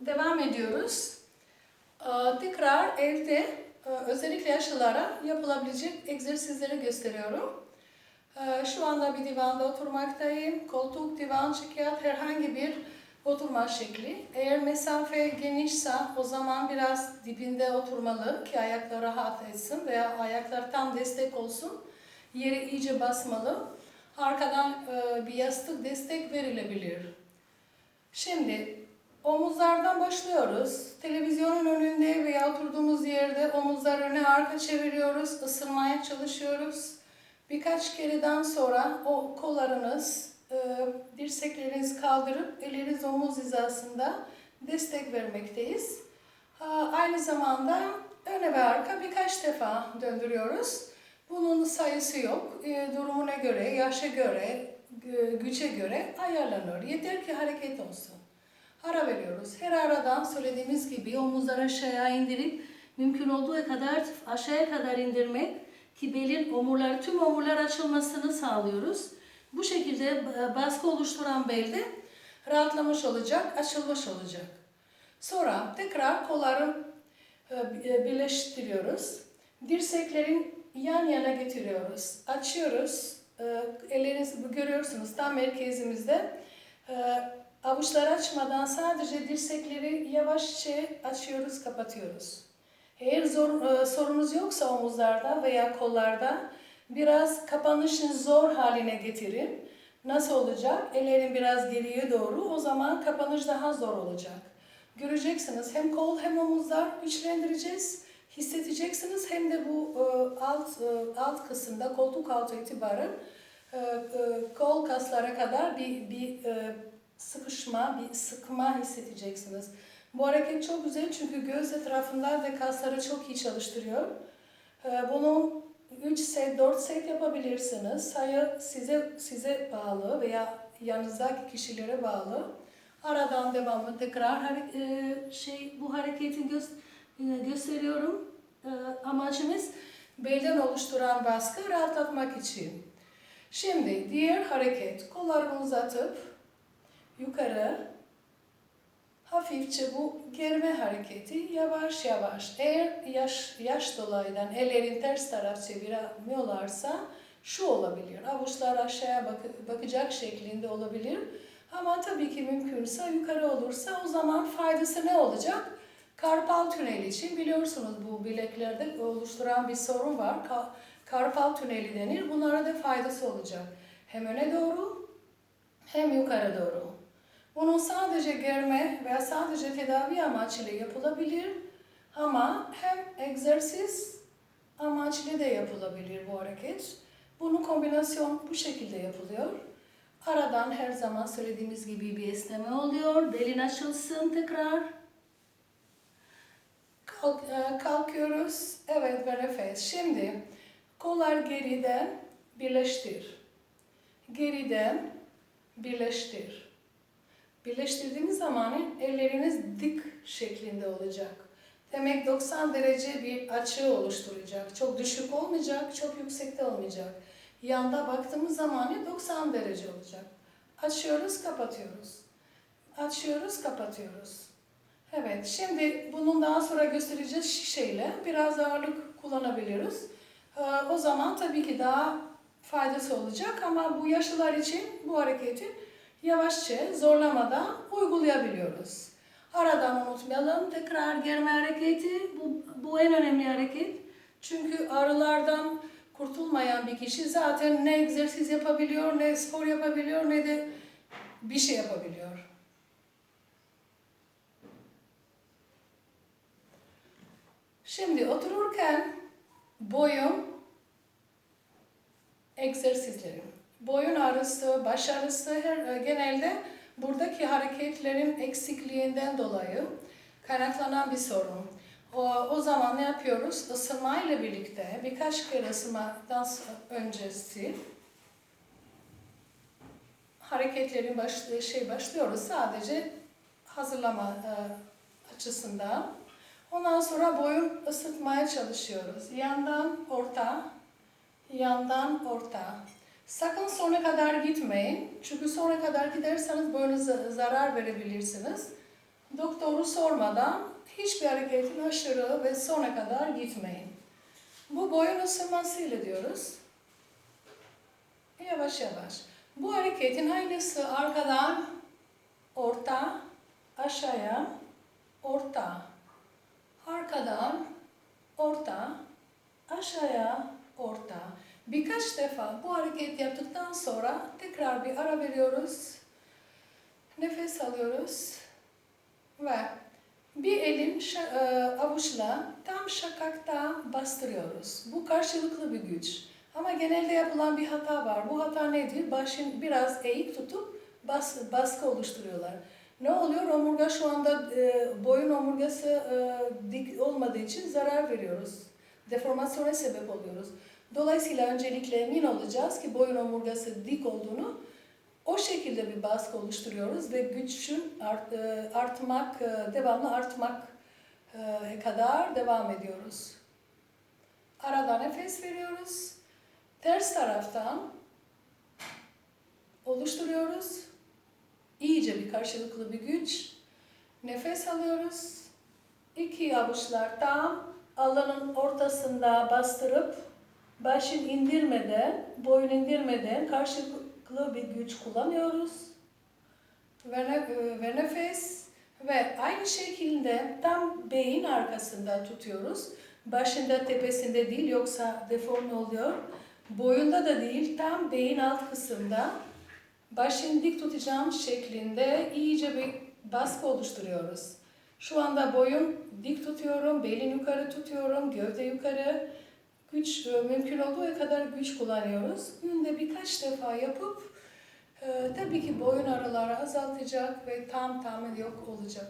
Devam ediyoruz. Ee, Tekrar evde e, özellikle yaşlılara yapılabilecek egzersizleri gösteriyorum. Ee, Şu anda bir divanda oturmaktayım. Koltuk, divan, çekyat herhangi bir oturma şekli. Eğer mesafe genişse o zaman biraz dibinde oturmalı ki ayaklar rahat etsin veya ayaklar tam destek olsun. Yere iyice basmalı. Arkadan e, bir yastık destek verilebilir. Şimdi omuzlardan başlıyoruz. Televizyonun önünde veya oturduğumuz yerde omuzlar öne arka çeviriyoruz, ısırmaya çalışıyoruz. Birkaç kereden sonra o kollarınız, e, dirsekleriniz kaldırıp elleriniz omuz hizasında destek vermekteyiz. Ha, Aynı zamanda öne ve arka birkaç defa döndürüyoruz. Bunun sayısı yok. E, durumuna göre, yaşa göre, gü- güce göre ayarlanıyor. Yeter ki hareket olsun. Ara veriyoruz. Her aradan söylediğimiz gibi omuzları aşağıya indirip mümkün olduğu kadar aşağıya kadar indirmek ki belin omurlar tüm omurlar açılmasını sağlıyoruz. Bu şekilde e, baskı oluşturan belde rahatlamış olacak, açılmış olacak. Sonra tekrar kolları e, e, birleştiriyoruz. Dirseklerin yan yana getiriyoruz. Açıyoruz. Ellerinizi görüyorsunuz tam merkezimizde. Avuçları açmadan sadece dirsekleri yavaşça açıyoruz, kapatıyoruz. Eğer zor, e, sorunuz yoksa omuzlarda veya kollarda biraz kapanışın zor haline getirin. Nasıl olacak? Ellerin biraz geriye doğru. O zaman kapanış daha zor olacak. Göreceksiniz hem kol hem omuzlar güçlendireceğiz. Hissedeceksiniz hem de bu e, alt e, alt kısımda koltuk altı itibaren e, e, kol kaslara kadar bir bir e, sıkışma, bir sıkma hissedeceksiniz. Bu hareket çok güzel çünkü göz etrafında da kasları çok iyi çalıştırıyor. Ee, Bunu 3 set, 4 set yapabilirsiniz. Sayı size size bağlı veya yanınızdaki kişilere bağlı. Aradan devamlı tekrar e, şey bu hareketi gö- e, gösteriyorum. E, Amacımız belden oluşturan baskı rahatlatmak için. Şimdi diğer hareket kollarımı uzatıp yukarı hafifçe bu germe hareketi yavaş yavaş eğer yaş, yaş dolayından ellerin ters taraf çeviremiyorlarsa şu olabilir. Avuçlar aşağıya bak- bakacak şeklinde olabilir. Ama tabii ki mümkünse yukarı olursa o zaman faydası ne olacak? Karpal tüneli için biliyorsunuz bu bileklerde oluşturan bir sorun var. Ka- karpal tüneli denir. Bunlara da faydası olacak. Hem öne doğru hem yukarı doğru. Bunun sadece germe veya sadece tedavi amaçlı yapılabilir ama hem egzersiz amaçlı da yapılabilir bu hareket. Bunun kombinasyon bu şekilde yapılıyor. Aradan her zaman söylediğimiz gibi bir esneme oluyor. Belin açılsın tekrar. Kalk, e, kalkıyoruz. Evet ve nefes. Şimdi kollar geriden birleştir. Geriden birleştir. Birleştirdiğiniz zaman elleriniz dik şeklinde olacak. Demek 90 derece bir açı oluşturacak. Çok düşük olmayacak, çok yüksekte olmayacak. Yanda baktığımız zaman 90 derece olacak. Açıyoruz, kapatıyoruz. Açıyoruz, kapatıyoruz. Evet, şimdi bunun daha sonra göstereceğiz şişeyle biraz ağırlık kullanabiliriz. Ee, o zaman tabii ki daha faydası olacak ama bu yaşlılar için bu hareketi yavaşça zorlamadan uygulayabiliyoruz. Aradan unutmayalım tekrar germe hareketi bu, bu en önemli hareket. Çünkü ağrılardan kurtulmayan bir kişi zaten ne egzersiz yapabiliyor, ne spor yapabiliyor, ne de bir şey yapabiliyor. Şimdi otururken boyun egzersizleri. Boyun ağrısı, baş ağrısı her, e, genelde buradaki hareketlerin eksikliğinden dolayı kaynaklanan bir sorun. O, o zaman ne yapıyoruz? Isınma ile birlikte birkaç kere ısınmadan öncesi hareketlerin başlığı şey başlıyoruz sadece hazırlama e, açısından. Ondan sonra boyun ısıtmaya çalışıyoruz. Yandan orta, yandan orta. Sakın sona kadar gitmeyin. Çünkü sona kadar giderseniz boyunuza zarar verebilirsiniz. Doktoru sormadan hiçbir hareketin aşırı ve sona kadar gitmeyin. Bu boyun ısınmasıyla diyoruz. Yavaş yavaş. Bu hareketin aynısı arkadan orta, aşağıya, orta. Arkadan orta, aşağıya, orta. Birkaç defa bu hareket yaptıktan sonra tekrar bir ara veriyoruz. Nefes alıyoruz ve bir elin e, avuçla tam şakakta bastırıyoruz. Bu karşılıklı bir güç. Ama genelde yapılan bir hata var. Bu hata nedir? Başın biraz eğik tutup bas, baskı oluşturuyorlar. Ne oluyor? Omurga şu anda e, boyun omurgası e, dik olmadığı için zarar veriyoruz. Deformasyona sebep oluyoruz. Dolayısıyla öncelikle emin olacağız ki boyun omurgası dik olduğunu o şekilde bir baskı oluşturuyoruz ve güçün art, e, artmak, e, devamlı artmak e, kadar devam ediyoruz. Arada nefes veriyoruz. Ters taraftan oluşturuyoruz. İyice bir karşılıklı bir güç. Nefes alıyoruz. İki avuçlar tam alanın ortasında bastırıp başın indirmeden, boyun indirmeden karşılıklı bir güç kullanıyoruz. Ve, ne- ve nefes ve aynı şekilde tam beyin arkasında tutuyoruz. Başında tepesinde değil yoksa deforme oluyor. Boyunda da değil tam beyin alt kısımda başını dik tutacağım şeklinde iyice bir baskı oluşturuyoruz. Şu anda boyun dik tutuyorum, belin yukarı tutuyorum, gövde yukarı. Güç e, mümkün olduğu kadar güç kullanıyoruz. Günde birkaç defa yapıp e, tabii ki boyun araları azaltacak ve tam tamamen yok olacak.